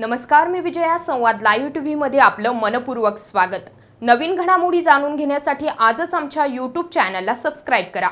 नमस्कार मी विजया संवाद live T व्हीमध्ये आपलं मनपूर्वक स्वागत. नवीन घडामोडी जाणून घेण्यासाठी आजच आमच्या यूट्यूब चॅनलला सबस्क्राईब करा.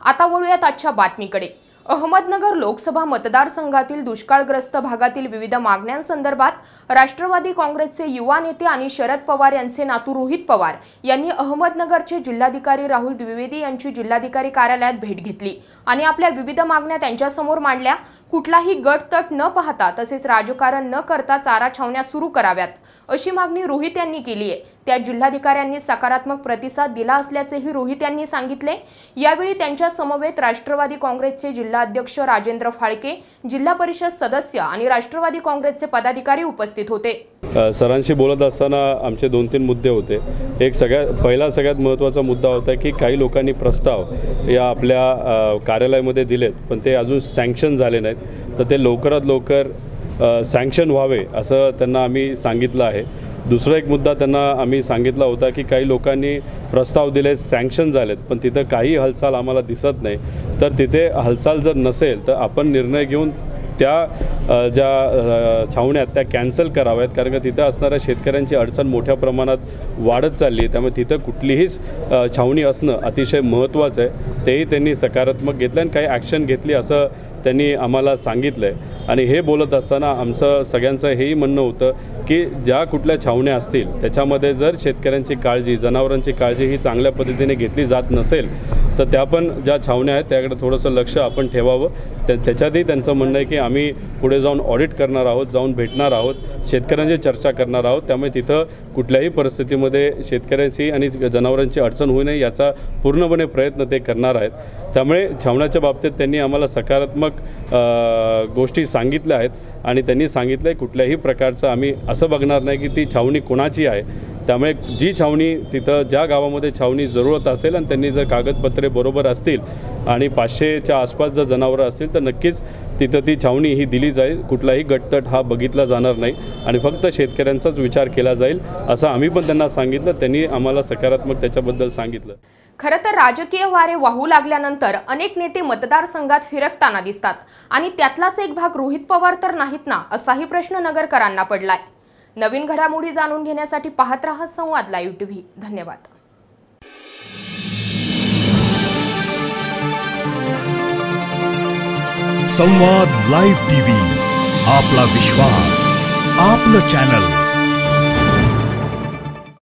आता वळूयात आजच्या बातमीकडे. अहमदनगर लोकसभा मतदारसंघातील दुष्काळग्रस्त भागातील विविध मागण्यांसंदर्भात राष्ट्रवादी काँग्रेसचे युवा नेते आणि शरद पवार यांचे नातू रोहित पवार यांनी अहमदनगरचे जिल्हाधिकारी राहुल द्विवेदी यांची जिल्हाधिकारी कार्यालयात भेट घेतली. आणि आपल्या विविध मागण्या त्यांच्यासमोर मांडल्या. कुठलाही गटतट न पाहता तसेच राजकारण न करता चारा छावण्या सुरू कराव्यात अशी मागणी रोहित यांनी केली आहे त्या जिल्हाधिकाऱ्यांनी सकारात्मक प्रतिसाद दिला असल्याचेही रोहित यांनी सांगितले. यावेळी त्यांच्या समवेत राष्ट्रवादी काँग्रेसचे जिल्हाध्यक्ष राजेंद्र फाळके जिल्हा परिषद सदस्य आणि राष्ट्रवादी काँग्रेसचे पदाधिकारी उपस्थित होते. सरांशी बोलत असताना आमचे दोन तीन मुद्दे होते. एक सगळ्यात पहिला सगळ्यात महत्त्वाचा मुद्दा होता की काही लोकांनी प्रस्ताव या आपल्या कार्यालयामध्ये दिलेत पण ते अजून सँक्शन झाले नाहीत. तर ते लवकरात लवकर सँक्शन व्हावे असं त्यांना आम्ही सांगितलं आहे. दुसरा एक मुद्दा त्यांना आम्ही सांगितला होता की काही लोकांनी प्रस्ताव दिले सँक्शन झालेत पण तिथं काही हालचाल आम्हाला दिसत नाही. तर तिथे हालचाल जर नसेल तर आपण निर्णय घेऊन त्या ज्या छावण्यात छावण्या त्या कॅन्सल कराव्यात. कारण का तिथं असणाऱ्या शेतकऱ्यांची अडचण मोठ्या प्रमाणात वाढत चालली आहे. त्यामुळे तिथं कुठलीहीच छावणी असणं अतिशय महत्त्वाचं आहे. तेही त्यांनी सकारात्मक घेतलं आणि काही ॲक्शन घेतली असं त्यांनी आम्हाला सांगितलं आहे आणि हे बोलत असताना आमचं सगळ्यांचं हेही म्हणणं होतं की ज्या कुठल्या छावण्या असतील त्याच्यामध्ये जर शेतकऱ्यांची काळजी जनावरांची काळजी ही चांगल्या पद्धतीने घेतली जात नसेल तर त्या पण ज्या छावण्या आहेत त्याकडे थोडंसं लक्ष आपण ठेवावं. त्या त्याच्यातही त्यांचं म्हणणं आहे की आम्ही पुढे जाऊन ऑडिट करणार आहोत जाऊन भेटणार आहोत शेतकऱ्यांची चर्चा करणार आहोत. त्यामुळे तिथं कुठल्याही परिस्थितीमध्ये शेतकऱ्यांची आणि जनावरांची अडचण होऊ नये याचा पूर्णपणे प्रयत्न ते करणार आहेत. त्यामुळे छावण्याच्या बाबतीत त्यांनी आम्हाला सकारात्मक गोष्टी सांगितल्या आहेत आणि त्यांनी सांगितलं आहे कुठल्याही प्रकारचं आम्ही असं बघणार नाही की ती छावणी कोणाची आहे. त्यामुळे जी छावणी तिथं ज्या गावामध्ये छावणी जरूरत असेल आणि त्यांनी जर कागदपत्रे बरोबर असतील आणि पाचशेच्या आसपास जर जनावरं असतील तर नक्कीच तिथं ती छावणी ही दिली जाईल. कुठलाही गटतट हा बघितला जाणार नाही आणि फक्त शेतकऱ्यांचाच विचार केला जाईल असं आम्ही पण त्यांना सांगितलं. त्यांनी आम्हाला सकारात्मक त्याच्याबद्दल सांगितलं. खरं तर राजकीय वारे वाहू लागल्यानंतर अनेक नेते मतदारसंघात फिरकताना दिसतात. आणि त्यातलाच एक भाग रोहित पवार तर नाहीत ना असाही प्रश्न नगरकरांना पडलाय. नवीन घडामोडी जाणून घेण्यासाठी पाहत राहा संवाद लाईव्ह टीव्ही. धन्यवाद. संवाद लाईव्ह टीव्ही आपला विश्वास आपलं चॅनल.